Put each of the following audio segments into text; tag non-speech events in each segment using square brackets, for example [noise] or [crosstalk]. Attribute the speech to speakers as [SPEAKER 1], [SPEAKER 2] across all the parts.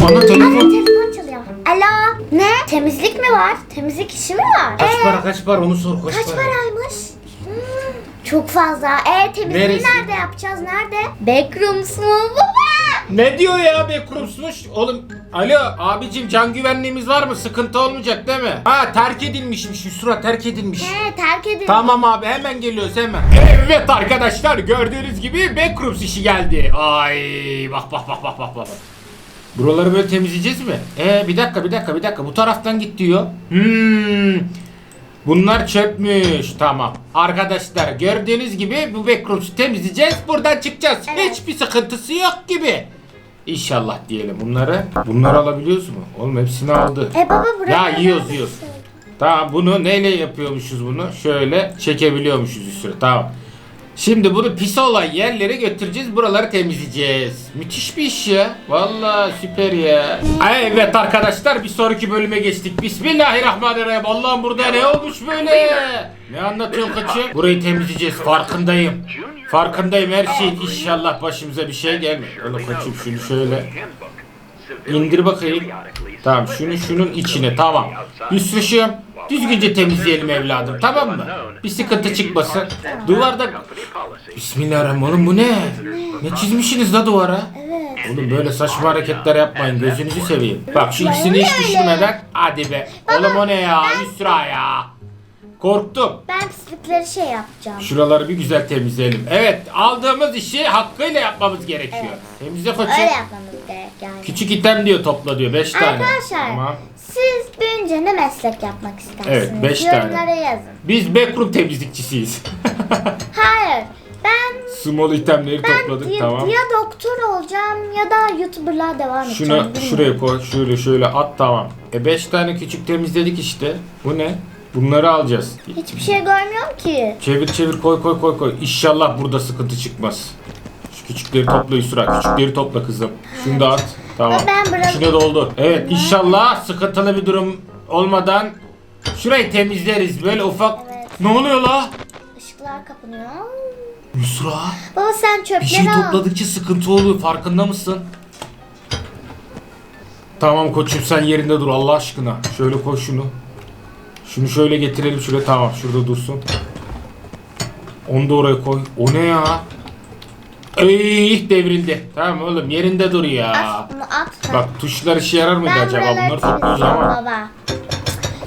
[SPEAKER 1] Ana
[SPEAKER 2] Anne
[SPEAKER 1] telefon.
[SPEAKER 2] telefon çalıyor. Alo. Ne? Temizlik mi var? Temizlik işi mi var?
[SPEAKER 1] Kaç
[SPEAKER 2] Ee,
[SPEAKER 1] para kaç para onu sor kaç,
[SPEAKER 2] Kaç
[SPEAKER 1] para.
[SPEAKER 2] paraymış? Hmm, çok fazla. E temizliği
[SPEAKER 1] Neresi?
[SPEAKER 2] nerede yapacağız? Nerede? Backrooms mu baba?
[SPEAKER 1] Ne diyor ya be kurumsmuş? Oğlum alo abicim can güvenliğimiz var mı? Sıkıntı olmayacak değil mi? Ha terk edilmişmiş Yusra terk edilmiş.
[SPEAKER 2] He terk edin.
[SPEAKER 1] Tamam abi hemen geliyoruz hemen. Evet arkadaşlar gördüğünüz gibi Backrooms işi geldi. Ay bak bak bak bak bak bak. Buraları böyle temizleyeceğiz mi? Ee bir dakika bir dakika bir dakika bu taraftan git diyor. Hmm. Bunlar çöpmüş. Tamam. Arkadaşlar gördüğünüz gibi bu backrooms'u temizleyeceğiz. Buradan çıkacağız. Hiçbir sıkıntısı yok gibi. İnşallah diyelim bunları. Bunları alabiliyoruz mu? Oğlum hepsini aldı.
[SPEAKER 2] E baba buraya.
[SPEAKER 1] Ya yiyoruz yiyoruz. Tamam bunu neyle yapıyormuşuz bunu? Şöyle çekebiliyormuşuz üstüne. Tamam. Şimdi bunu pis olan yerlere götüreceğiz. Buraları temizleyeceğiz. Müthiş bir iş ya. Vallahi süper ya. Ay, Evet arkadaşlar bir sonraki bölüme geçtik. Bismillahirrahmanirrahim. Allah'ım burada ne olmuş böyle? Ne anlatıyorsun kaçım? Burayı temizleyeceğiz. Farkındayım. Farkındayım her şeyin. İnşallah başımıza bir şey gelmez. Oğlum kaçım şunu şöyle. İndir bakayım. Tamam şunu şunun içine tamam. Üstüşüm düzgünce temizleyelim evladım tamam mı? Bir sıkıntı çıkmasın. Duvarda Bismillahirrahmanirrahim bu ne? Ne çizmişsiniz la duvara? Oğlum böyle saçma hareketler yapmayın gözünüzü seveyim. Bak şu ikisini hiç düşünmeden hadi be. Oğlum o ne ya Yusra ya. Korktum.
[SPEAKER 2] Ben pislikleri şey yapacağım.
[SPEAKER 1] Şuraları bir güzel temizleyelim. Evet aldığımız işi hakkıyla yapmamız gerekiyor.
[SPEAKER 2] Evet.
[SPEAKER 1] Temizle koçum.
[SPEAKER 2] Öyle yapmamız gerek yani.
[SPEAKER 1] Küçük item diyor topla diyor 5 tane.
[SPEAKER 2] Arkadaşlar
[SPEAKER 1] Tamam.
[SPEAKER 2] Siz büyünce ne meslek yapmak istersiniz?
[SPEAKER 1] Evet, beş tane.
[SPEAKER 2] Yorumlara yazın.
[SPEAKER 1] Biz backroom temizlikçisiyiz. [laughs]
[SPEAKER 2] Hayır. Ben
[SPEAKER 1] Small itemleri
[SPEAKER 2] ben
[SPEAKER 1] topladık
[SPEAKER 2] ya,
[SPEAKER 1] tamam.
[SPEAKER 2] ya doktor olacağım ya da YouTuber'lığa devam edeceğim.
[SPEAKER 1] Şuna
[SPEAKER 2] bilmiyorum.
[SPEAKER 1] şuraya koy, şöyle şöyle at tamam. E 5 tane küçük temizledik işte. Bu ne? Bunları alacağız.
[SPEAKER 2] Hiçbir şey görmüyorum ki.
[SPEAKER 1] Çevir çevir koy koy koy koy. İnşallah burada sıkıntı çıkmaz. Küçükleri topla Yusra. Küçükleri topla kızım. Şunu da at. Tamam.
[SPEAKER 2] Ben bırak-
[SPEAKER 1] İçine doldu. Evet inşallah sıkıntılı bir durum olmadan şurayı temizleriz. Böyle ufak. Ne oluyor la?
[SPEAKER 2] Işıklar kapanıyor.
[SPEAKER 1] Yusra.
[SPEAKER 2] Baba sen çöpleri
[SPEAKER 1] Bir şey
[SPEAKER 2] al.
[SPEAKER 1] topladıkça sıkıntı oluyor farkında mısın? Tamam koçum sen yerinde dur Allah aşkına. Şöyle koy şunu. Şunu şöyle getirelim şuraya tamam şurada dursun. Onu da oraya koy. O ne ya? Ey devrildi. Tamam oğlum yerinde dur ya.
[SPEAKER 2] At bunu at. sen.
[SPEAKER 1] Bak tuşlar işe yarar mıydı
[SPEAKER 2] ben
[SPEAKER 1] acaba?
[SPEAKER 2] buraları
[SPEAKER 1] Bunları topluyoruz
[SPEAKER 2] temizleyeceğim
[SPEAKER 1] ama.
[SPEAKER 2] baba.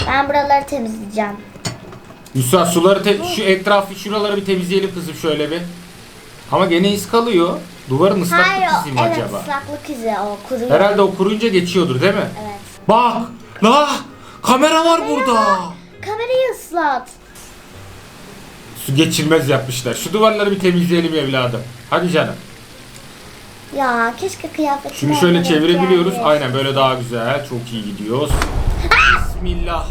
[SPEAKER 2] Ben buraları temizleyeceğim.
[SPEAKER 1] Yusuf suları te- şu etrafı şuraları bir temizleyelim kızım şöyle bir. Ama gene iz kalıyor. Duvarın ıslaklık
[SPEAKER 2] Hayır o
[SPEAKER 1] izi mi
[SPEAKER 2] evet
[SPEAKER 1] acaba?
[SPEAKER 2] ıslaklık izi o kuruyor.
[SPEAKER 1] Herhalde o kuruyunca geçiyordur değil mi?
[SPEAKER 2] Evet.
[SPEAKER 1] Bak! La! Kamera var burada.
[SPEAKER 2] Kamerayı ıslat.
[SPEAKER 1] Su geçirmez yapmışlar. Şu duvarları bir temizleyelim evladım. Hadi canım.
[SPEAKER 2] Ya keşke kıyafetler.
[SPEAKER 1] Şunu şöyle çevirebiliyoruz. Aynen böyle daha güzel. Çok iyi gidiyoruz. Bismillah.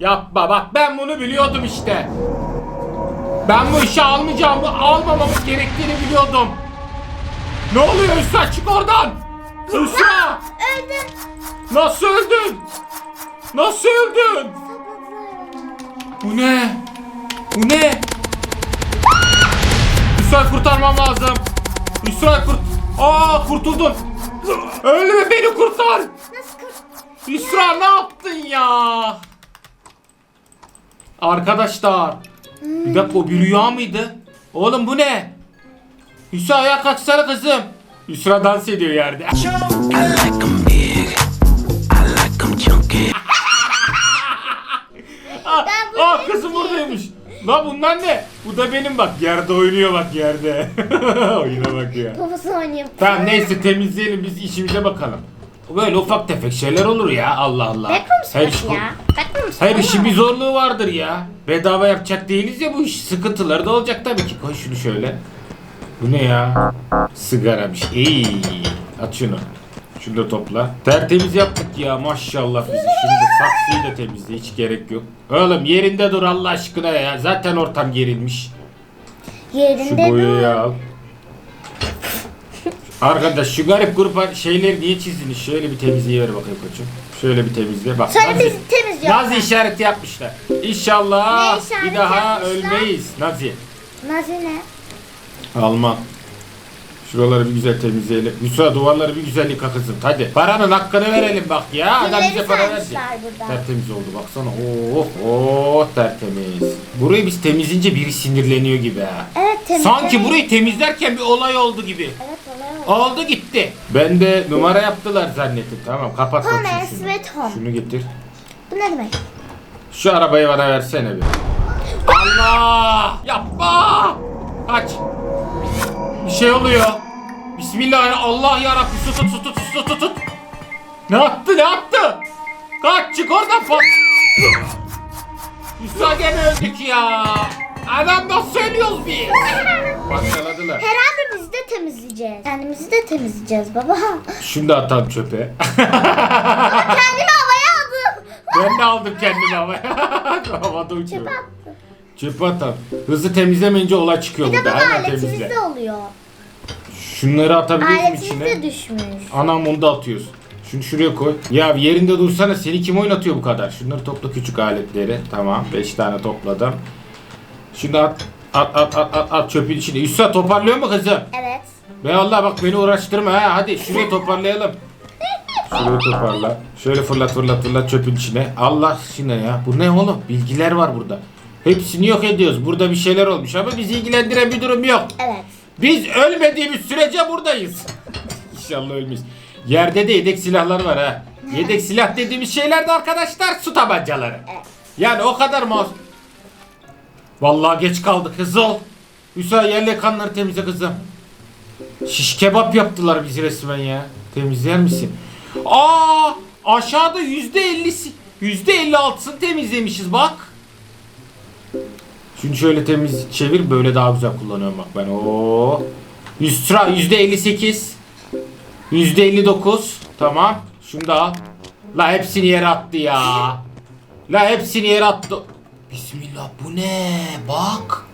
[SPEAKER 1] Yapma bak ben bunu biliyordum işte. Ben bu işi almayacağımı, almamamız gerektiğini biliyordum. Ne oluyor Üstad çık oradan. Üstad.
[SPEAKER 2] Öldüm.
[SPEAKER 1] Nasıl öldün? Nasıl öldün? Bu ne? Bu ne? Üstad kurtarmam lazım. Üstad kurt... Aa kurtuldun. Ölme beni kurtar.
[SPEAKER 2] Nasıl kır?
[SPEAKER 1] Yusra ne yaptın ya? Arkadaşlar. Bir dakika o bir rüya mıydı? Oğlum bu ne? Yusra ayağa kalksana kızım. Yusra dans ediyor yerde. Aa, aa,
[SPEAKER 2] buradayım
[SPEAKER 1] kızım
[SPEAKER 2] ki.
[SPEAKER 1] buradaymış. La bunlar ne? Bu da benim bak yerde oynuyor bak yerde. [laughs] Oyuna bak ya.
[SPEAKER 2] Babası oynayayım.
[SPEAKER 1] Tamam neyse temizleyelim biz işimize bakalım. Böyle ufak tefek şeyler olur ya Allah Allah.
[SPEAKER 2] Backrooms
[SPEAKER 1] Her iş-
[SPEAKER 2] ya? Mu?
[SPEAKER 1] işin bir zorluğu vardır ya. Bedava yapacak değiliz ya bu iş. Sıkıntıları da olacak tabii ki. Koy şunu şöyle. Bu ne ya? Sigaramış. İyi. At şunu. Şunu da topla. Tertemiz yaptık ya maşallah bizi. Şimdi saksıyı da temizle hiç gerek yok. Oğlum yerinde dur Allah aşkına ya. Zaten ortam gerilmiş. Şu
[SPEAKER 2] Yerinde
[SPEAKER 1] boyayı
[SPEAKER 2] dur.
[SPEAKER 1] al. Arkadaş şu garip grup şeyleri niye çizdiniz? Şöyle bir temizleyiver bakayım koçum. Şöyle bir temizle. Bak.
[SPEAKER 2] Sonra
[SPEAKER 1] Nazi-
[SPEAKER 2] biz temizliyoruz.
[SPEAKER 1] Nazi işareti yapmışlar. İnşallah
[SPEAKER 2] Ne işareti
[SPEAKER 1] bir daha
[SPEAKER 2] yapmışlar?
[SPEAKER 1] ölmeyiz. Nazi.
[SPEAKER 2] Nazi ne?
[SPEAKER 1] Alman. Şuraları bir güzel temizleyelim. Yusra duvarları bir güzel yıka kızım. Hadi. Paranın hakkını verelim bak ya. Adam bize para
[SPEAKER 2] burada.
[SPEAKER 1] Tertemiz oldu baksana. Oh oh tertemiz. Burayı biz temizlince biri sinirleniyor gibi ha.
[SPEAKER 2] Evet temiz.
[SPEAKER 1] Sanki burayı temizlerken bir olay oldu gibi.
[SPEAKER 2] Evet olay oldu.
[SPEAKER 1] Oldu gitti. Ben de numara yaptılar zannettim. Tamam kapat bakayım şunu. Şunu getir.
[SPEAKER 2] Bu ne demek?
[SPEAKER 1] Şu arabayı bana versene bir. Allah! Yapma! Kaç. Bir şey oluyor. Bismillah Allah ya Rabbi su tut tut su tut tut. Ne yaptı ne yaptı? Kaç çık oradan pat. Yusra gene öldük ya. Adam nasıl söylüyoruz biz? Parçaladılar.
[SPEAKER 2] Herhalde biz de temizleyeceğiz. Kendimizi de temizleyeceğiz baba.
[SPEAKER 1] Da atalım çöpe.
[SPEAKER 2] Kendimi havaya aldım.
[SPEAKER 1] ben de aldım kendimi havaya. [laughs] Havada uçuyor.
[SPEAKER 2] Çöpe attım.
[SPEAKER 1] Çöpe atalım. Hızlı temizlemeyince olay çıkıyor
[SPEAKER 2] Bir de
[SPEAKER 1] burada.
[SPEAKER 2] baba
[SPEAKER 1] Hemen
[SPEAKER 2] aletimiz
[SPEAKER 1] temizle.
[SPEAKER 2] de oluyor.
[SPEAKER 1] Şunları atabiliyoruz mu
[SPEAKER 2] Aletimiz
[SPEAKER 1] içine?
[SPEAKER 2] de düşmüş.
[SPEAKER 1] Anam onu da atıyoruz. Şunu şuraya koy. Ya yerinde dursana seni kim oynatıyor bu kadar? Şunları topla küçük aletleri. Tamam 5 tane topladım. Şunu at. At at at at, at çöpün içine. Üstad toparlıyor mu kızım?
[SPEAKER 2] Evet.
[SPEAKER 1] Be Allah bak beni uğraştırma ha. Hadi şurayı [laughs] toparlayalım. Şurayı toparla. Şöyle fırlat fırlat fırlat çöpün içine. Allah aşkına ya. Bu ne oğlum? Bilgiler var burada. Hepsini yok ediyoruz. Burada bir şeyler olmuş ama bizi ilgilendiren bir durum yok.
[SPEAKER 2] Evet.
[SPEAKER 1] Biz ölmediğimiz sürece buradayız. İnşallah ölmeyiz. Yerde de yedek silahlar var ha. Yedek silah dediğimiz şeyler de arkadaşlar su tabancaları.
[SPEAKER 2] Evet.
[SPEAKER 1] Yani o kadar mı? Vallahi geç kaldık hızlı ol. Hüsa yerle kanları temizle kızım. Şiş kebap yaptılar bizi resmen ya. Temizler misin? Aa aşağıda yüzde ellisi yüzde elli altısını temizlemişiz bak. Şunu şöyle temiz çevir böyle daha güzel kullanıyorum bak ben. Oo. Yüzde elli dokuz. Tamam. Şunu da al. La hepsini yere attı ya. La hepsini yere attı. Bismillah bu ne? Bak.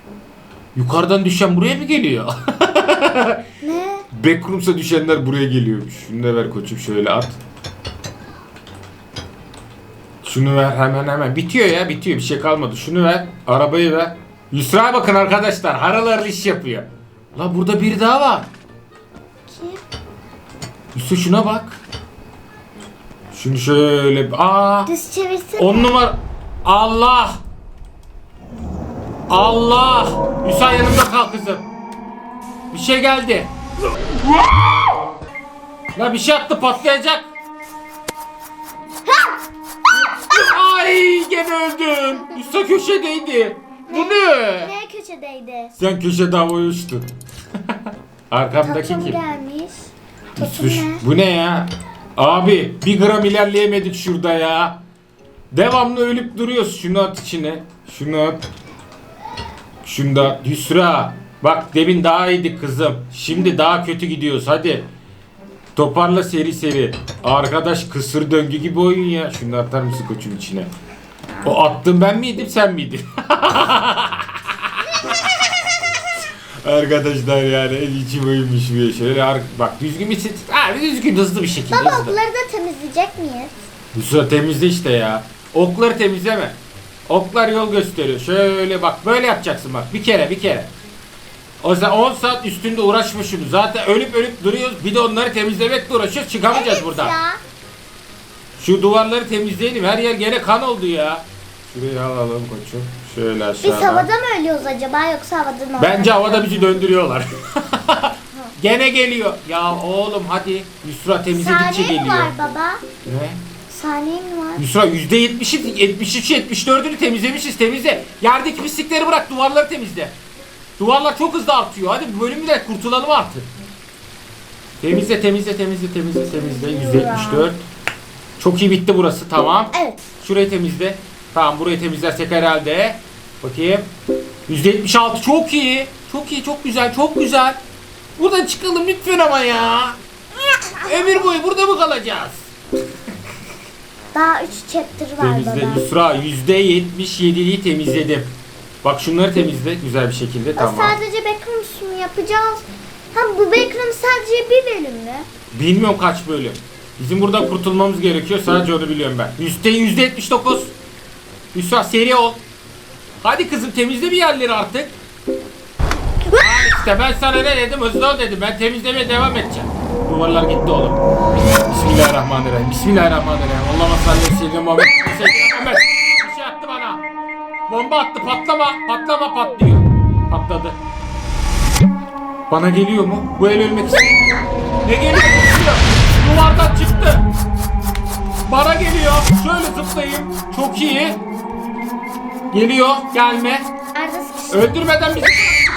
[SPEAKER 1] Yukarıdan düşen buraya mı geliyor?
[SPEAKER 2] Ne? [laughs]
[SPEAKER 1] Backrooms'a düşenler buraya geliyormuş. Şunu da ver koçum şöyle at. Şunu ver hemen hemen. Bitiyor ya bitiyor bir şey kalmadı. Şunu ver. Arabayı ver. Yusra'ya bakın arkadaşlar. Harıl iş yapıyor. La burada biri daha var.
[SPEAKER 2] Kim?
[SPEAKER 1] Yusra şuna bak. Şunu şöyle. Aa.
[SPEAKER 2] Düz çevirsene.
[SPEAKER 1] On numara. Allah. Allah. Yusra yanımda kal kızım. Bir şey geldi. La bir şey attı patlayacak. Gene öldüm. Yusra köşedeydi. Bu ne?
[SPEAKER 2] Ne köşedeydi?
[SPEAKER 1] Sen köşede havaya uçtun. [laughs] Arkamdaki
[SPEAKER 2] Tatlım
[SPEAKER 1] kim?
[SPEAKER 2] gelmiş.
[SPEAKER 1] Sus,
[SPEAKER 2] ne?
[SPEAKER 1] Bu ne ya? Abi bir gram ilerleyemedik şurada ya. Devamlı ölüp duruyoruz. Şunu at içine. Şunu at. Şunu da. Yusra. Bak demin daha iyiydik kızım. Şimdi daha kötü gidiyoruz. Hadi. Toparla seri seri. Arkadaş kısır döngü gibi oyun ya. Şunu atar mısın koçum içine? O attım ben miydim sen miydin? [laughs] Arkadaşlar yani en içim oyunmuş bir ar- bak düzgün bir sit abi düzgün hızlı bir şekilde
[SPEAKER 2] Baba
[SPEAKER 1] hızlı.
[SPEAKER 2] okları da temizleyecek miyiz?
[SPEAKER 1] Bu sıra temizle işte ya. Okları temizleme. Oklar yol gösteriyor. Şöyle bak böyle yapacaksın bak bir kere bir kere. O zaman 10 saat üstünde uğraşma şunu. Zaten ölüp ölüp duruyoruz. Bir de onları temizlemekle uğraşıyoruz. Çıkamayacağız
[SPEAKER 2] evet
[SPEAKER 1] buradan.
[SPEAKER 2] ya.
[SPEAKER 1] Şu duvarları temizleyelim. Her yer gene kan oldu ya. Şurayı alalım koçum. Şöyle
[SPEAKER 2] Biz
[SPEAKER 1] aşağıdan.
[SPEAKER 2] havada mı ölüyoruz acaba yoksa havada mı?
[SPEAKER 1] Bence havada bizi döndürüyorlar. [laughs] Gene geliyor. Ya oğlum hadi. Yusra temizledikçe
[SPEAKER 2] Saniye mi
[SPEAKER 1] geliyor.
[SPEAKER 2] var baba?
[SPEAKER 1] Ne?
[SPEAKER 2] Saniye mi var?
[SPEAKER 1] Yusra %70'i 73 74'ünü temizlemişiz temizle. Yerdeki pislikleri bırak duvarları temizle. Duvarlar çok hızlı artıyor. Hadi bu bölümde kurtulalım artık. Temizle temizle temizle temizle temizle. %74. Çok iyi bitti burası tamam.
[SPEAKER 2] Evet.
[SPEAKER 1] Şurayı temizle. Tamam burayı temizlersek herhalde. Bakayım. %76 çok iyi. Çok iyi çok güzel çok güzel. Buradan çıkalım lütfen ama ya. Ömür boyu burada mı kalacağız?
[SPEAKER 2] Daha 3 chapter var
[SPEAKER 1] Temizle
[SPEAKER 2] baba.
[SPEAKER 1] Yusra %77'liği temizledim. Bak şunları temizle güzel bir şekilde
[SPEAKER 2] O
[SPEAKER 1] tamam.
[SPEAKER 2] sadece Beckham'ı yapacağız. Ha bu Beckham sadece bir bölüm mü?
[SPEAKER 1] Bilmiyorum kaç bölüm. Bizim burada kurtulmamız gerekiyor sadece onu biliyorum ben. %179. Hüsra seri ol. Hadi kızım temizle bir yerleri artık. Aa, işte ben sana ne dedim hızlı ol dedim. Ben temizlemeye devam edeceğim. Duvarlar gitti oğlum. Bismillahirrahmanirrahim. Bismillahirrahmanirrahim. Allah'ıma salli ve sellem Muhammed. Muhammed. Bir şey attı bana. Bomba attı patlama. Patlama patlıyor. Patladı. Bana geliyor mu? Bu el ölmek istiyor. Ne geliyor? Duvardan çıktı. Bana geliyor. Şöyle zıplayayım. Çok iyi. Geliyor. Gelme. Öldürmeden bizi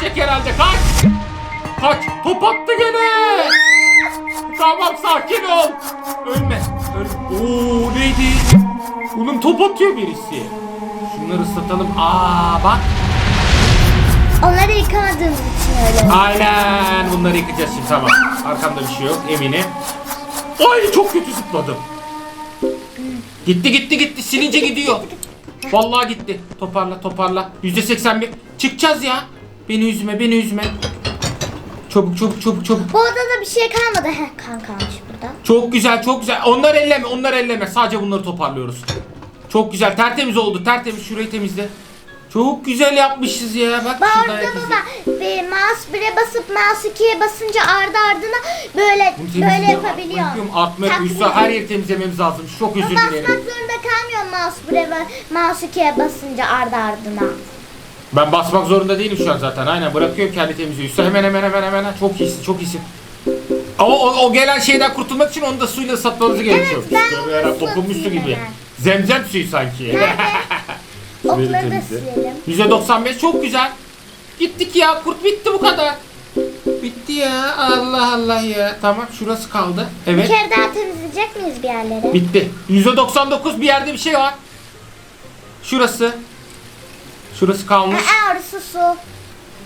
[SPEAKER 1] çek herhalde. Kaç. Kaç. Top attı gene. Tamam sakin ol. Ölme. Ölme. Oo neydi? Bunun top atıyor birisi. Şunları ıslatalım. Aa bak.
[SPEAKER 2] Onları yıkamadığımız için öyle.
[SPEAKER 1] Aynen bunları yıkayacağız şimdi tamam. Arkamda bir şey yok eminim. Ay çok kötü zıpladım. Gitti gitti gitti silince gidiyor. Vallahi gitti. Toparla toparla. Yüzde seksen bir. Çıkacağız ya. Beni üzme beni üzme. Çabuk çabuk çabuk çabuk.
[SPEAKER 2] Bu odada bir şey kalmadı. Heh kan kalmış burada.
[SPEAKER 1] Çok güzel çok güzel. Onları elleme onları elleme. Sadece bunları toparlıyoruz. Çok güzel tertemiz oldu tertemiz şurayı temizle. Çok güzel yapmışız ya. Bak şurada herkes-
[SPEAKER 2] baba bir mouse 1'e basıp mouse 2'ye basınca ardı ardına böyle
[SPEAKER 1] Bunu
[SPEAKER 2] böyle
[SPEAKER 1] temizliyorum,
[SPEAKER 2] yapabiliyor.
[SPEAKER 1] yapıyorum. Atma
[SPEAKER 2] Taklit
[SPEAKER 1] her yeri temizlememiz lazım. Çok özür
[SPEAKER 2] Basmak
[SPEAKER 1] dilerim.
[SPEAKER 2] zorunda kalmıyor mouse 1'e ve mouse 2'ye basınca ardı ardına.
[SPEAKER 1] Ben basmak zorunda değilim şu an zaten. Aynen bırakıyorum kendi temizliyor. Üstad hemen hemen hemen hemen. Çok iyisin çok iyisin. O, o, o gelen şeyden kurtulmak için onu da suyla ıslatmanız gerekiyor.
[SPEAKER 2] ben
[SPEAKER 1] İşte
[SPEAKER 2] onu
[SPEAKER 1] böyle
[SPEAKER 2] ıslatayım
[SPEAKER 1] Dokunmuş su gibi.
[SPEAKER 2] hemen.
[SPEAKER 1] Zemzem suyu sanki. [laughs]
[SPEAKER 2] Okları da
[SPEAKER 1] temizle.
[SPEAKER 2] silelim.
[SPEAKER 1] %95 çok güzel. Gittik ya kurt bitti bu kadar. Bitti ya Allah Allah ya. Tamam şurası kaldı.
[SPEAKER 2] Bir
[SPEAKER 1] Evet.
[SPEAKER 2] kere daha temizleyecek miyiz bir yerleri?
[SPEAKER 1] Bitti. %99 bir yerde bir şey var. Şurası. Şurası kalmış.
[SPEAKER 2] Aa orası su.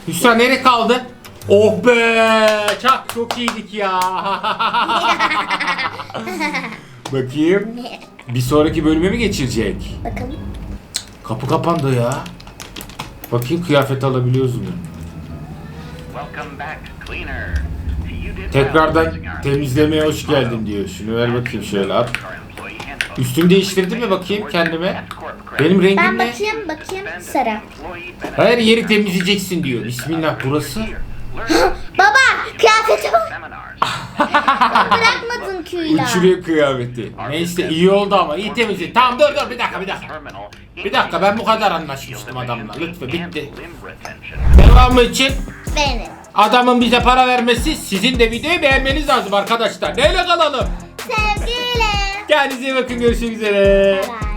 [SPEAKER 1] Hüsran nereye kaldı? Oh be! Çak çok iyiydik ya. [laughs] Bakayım. Bir sonraki bölüme mi geçirecek?
[SPEAKER 2] Bakın.
[SPEAKER 1] Kapı kapandı ya. Bakayım kıyafet alabiliyoruz mu?
[SPEAKER 3] Welcome back,
[SPEAKER 1] Tekrardan temizlemeye hoş geldin diyor. Şunu ver bakayım şöyle at. Üstümü değiştirdim mi bakayım kendime? Benim rengim
[SPEAKER 2] Ben
[SPEAKER 1] ne?
[SPEAKER 2] bakayım bakayım sarı.
[SPEAKER 1] Her yeri temizleyeceksin diyor. Bismillah burası. [gasps]
[SPEAKER 2] Baba kıyafete bak. [laughs] Bırakmadın tüyler.
[SPEAKER 1] Uçuruyor kıyafeti. Neyse iyi oldu ama iyi temizledi. Tamam dur dur bir dakika bir dakika. Bir dakika ben bu kadar anlaşmıştım adamla. Lütfen bitti. Devamı için
[SPEAKER 2] Benim.
[SPEAKER 1] Adamın bize para vermesi sizin de videoyu beğenmeniz lazım arkadaşlar. Neyle kalalım?
[SPEAKER 2] Sevgiyle.
[SPEAKER 1] Kendinize iyi bakın görüşmek üzere.
[SPEAKER 2] Bye.